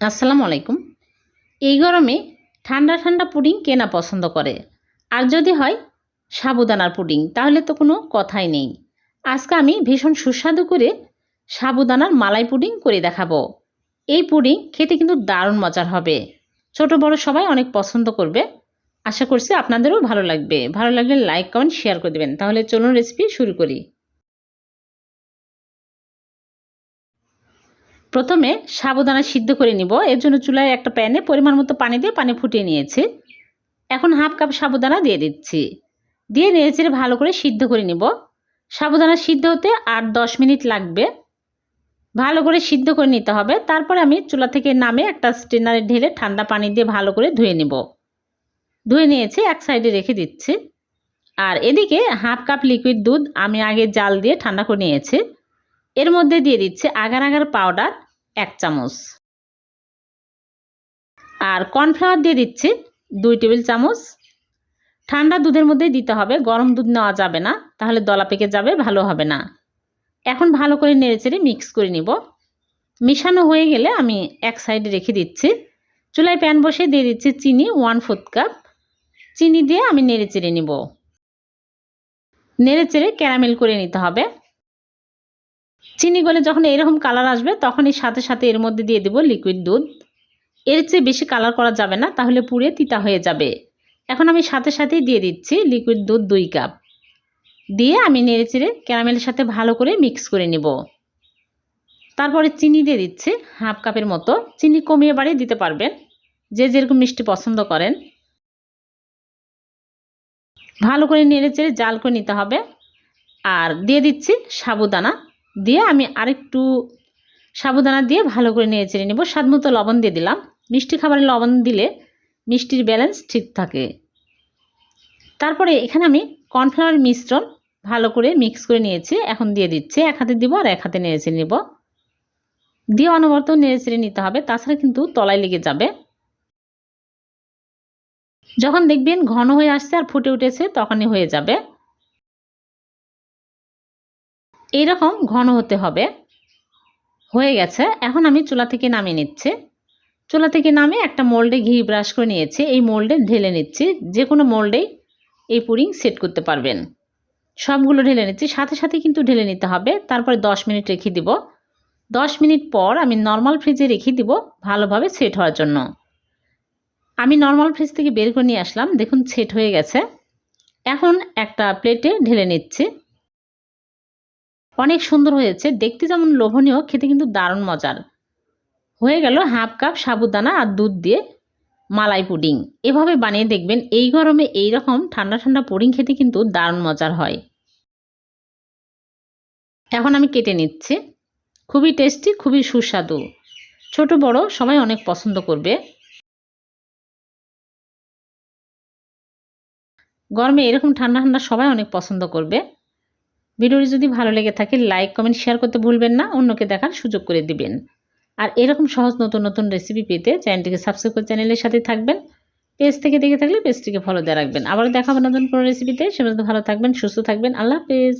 আসসালামু আলাইকুম। এই গরমে ঠান্ডা ঠান্ডা পুডিং কেনা পছন্দ করে। আর যদি হয় সাবুদানার পুডিং, তাহলে তো কোনো কথাই নেই। আজকে আমি ভীষণ সুস্বাদু করে সাবুদানার মালাই পুডিং করে দেখাবো। এই পুডিং খেতে কিন্তু দারুণ মজার হবে। ছোট বড় সবাই অনেক পছন্দ করবে। আশা করছি আপনাদেরও ভালো লাগবে। ভালো লাগলে লাইক, কমেন্ট, শেয়ার করে দেবেন। তাহলে চলুন রেসিপি শুরু করি। প্রথমে সাবুদানা সিদ্ধ করে নিব। এর জন্য চুলায় একটা প্যানে পরিমাণ মতো পানি দিয়ে পানি ফুটিয়ে নিয়েছি। এখন হাফ কাপ সাবুদানা দিয়ে দিচ্ছি। দিয়ে নেড়েচেড়ে ভালো করে সিদ্ধ করে নিব। সাবুদানা সিদ্ধ হতে আর দশ মিনিট লাগবে। ভালো করে সিদ্ধ করে নিতে হবে। তারপরে আমি চুলা থেকে নামে একটা স্টেনারে ঢেলে ঠান্ডা পানি দিয়ে ভালো করে ধুয়ে নিব। ধুয়ে নিয়েছি, এক সাইডে রেখে দিচ্ছি। আর এদিকে হাফ কাপ লিকুইড দুধ আমি আগে জাল দিয়ে ঠান্ডা করে নিয়েছি। এর মধ্যে দিয়ে দিচ্ছে আগার আগার পাউডার এক চামচ। আর কর্নফ্লাওয়ার দিয়ে দিচ্ছি দুই টেবিল চামচ। ঠান্ডা দুধের মধ্যে দিতে হবে, গরম দুধ নেওয়া যাবে না, তাহলে দলা পেকে যাবে, ভালো হবে না। এখন ভালো করে নেড়েচেড়ে মিক্স করে নিব। মিশানো হয়ে গেলে আমি এক সাইডে রেখে দিচ্ছি। চুলায় প্যান বসে দিয়ে দিচ্ছি চিনি ওয়ান ফোর্থ কাপ। চিনি দিয়ে আমি নেড়েচেড়ে নিব। নেড়েচেড়ে ক্যারামেল করে নিতে হবে। চিনি গলে যখন এরকম কালার আসবে, তখনই সাথে সাথে এর মধ্যে দিয়ে দেবো লিকুইড দুধ। এর চেয়ে বেশি কালার করা যাবে না, তাহলে পুড়ে তিতা হয়ে যাবে। এখন আমি সাথে সাথেই দিয়ে দিচ্ছি লিকুইড দুধ দুই কাপ দিয়ে আমি নেড়ে চেড়ে ক্যারামেলের সাথে ভালো করে মিক্স করে নিব। তারপরে চিনি দিয়ে দিচ্ছি হাফ কাপের মতো। চিনি কমিয়ে বাড়িয়ে দিতে পারবেন। যে যেরকম মিষ্টি পছন্দ করেন। ভালো করে নেড়ে চেড়ে জাল করে নিতে হবে। আর দিয়ে দিচ্ছি সাবুদানা। দিয়ে আমি আরেকটু সাবুদানা দিয়ে ভালো করে নিয়ে চেড়ে নেব। স্বাদ মতো লবণ দিয়ে দিলাম। মিষ্টি খাবারে লবণ দিলে মিষ্টির ব্যালেন্স ঠিক থাকে। তারপরে এখানে আমি কর্নফ্লাওয়ার মিশ্রণ ভালো করে মিক্স করে নিয়েছি। এখন দিয়ে দিচ্ছি। এক হাতে দিব আর এক হাতে নেড়ে নেব। দিয়ে অনবরত নেড়ে চেড়ে নিতে হবে। তাছাড়া কিন্তু তলায় লেগে যাবে। যখন দেখবেন ঘন হয়ে আসছে আর ফুটে উঠেছে, তখনই হয়ে যাবে। এইরকম ঘন হতে হবে। হয়ে গেছে। এখন আমি চুলা থেকে নামিয়ে নিচ্ছি। চুলা থেকে নামে একটা মোল্ডে ঘি ব্রাশ করে নিয়েছি। এই মোল্ডে ঢেলে নিচ্ছি। যে কোনো মোল্ডেই এই পুডিং সেট করতে পারবেন। সবগুলো ঢেলে নিচ্ছি। সাথে সাথে কিন্তু ঢেলে নিতে হবে। তারপরে দশ মিনিট রেখে দিব। দশ মিনিট পর আমি নর্মাল ফ্রিজে রেখে দিব ভালোভাবে সেট হওয়ার জন্য। আমি নর্মাল ফ্রিজ থেকে বের করে নিয়ে আসলাম। দেখুন সেট হয়ে গেছে। এখন একটা প্লেটে ঢেলে নিচ্ছি। অনেক সুন্দর হয়েছে। দেখতে যেমন লোভনীয়, খেতে কিন্তু দারুণ মজার। হয়ে গেল হাফ কাপ সাবুদানা আর দুধ দিয়ে মালাই পুডিং। এভাবে বানিয়ে দেখবেন এই গরমে এই রকম ঠান্ডা ঠান্ডা পুডিং খেতে কিন্তু দারুণ মজার হয়। এখন আমি কেটে নিচ্ছি। খুবই টেস্টি খুবই সুস্বাদু। ছোট, বড় সবাই অনেক পছন্দ করবে। গরমে এরকম ঠান্ডা ঠান্ডা সবাই অনেক পছন্দ করবে। ভিডিওটি যদি ভালো লেগে থাকে লাইক কমেন্ট শেয়ার করতে ভুলবেন না, অন্যকে দেখার সুযোগ করে দিবেন। আর এরকম সহজ নতুন নতুন রেসিপি পেতে চ্যানেলটিকে সাবস্ক্রাইব করে চ্যানেলের সাথে থাকবেন। পেজ থেকে দেখে থাকলে পেজটিকে ফলো দিয়ে রাখবেন। আবার দেখাবো নতুন কোনো রেসিপিতে সে ভালো থাকবেন, সুস্থ থাকবেন। আল্লাহ হাফেজ।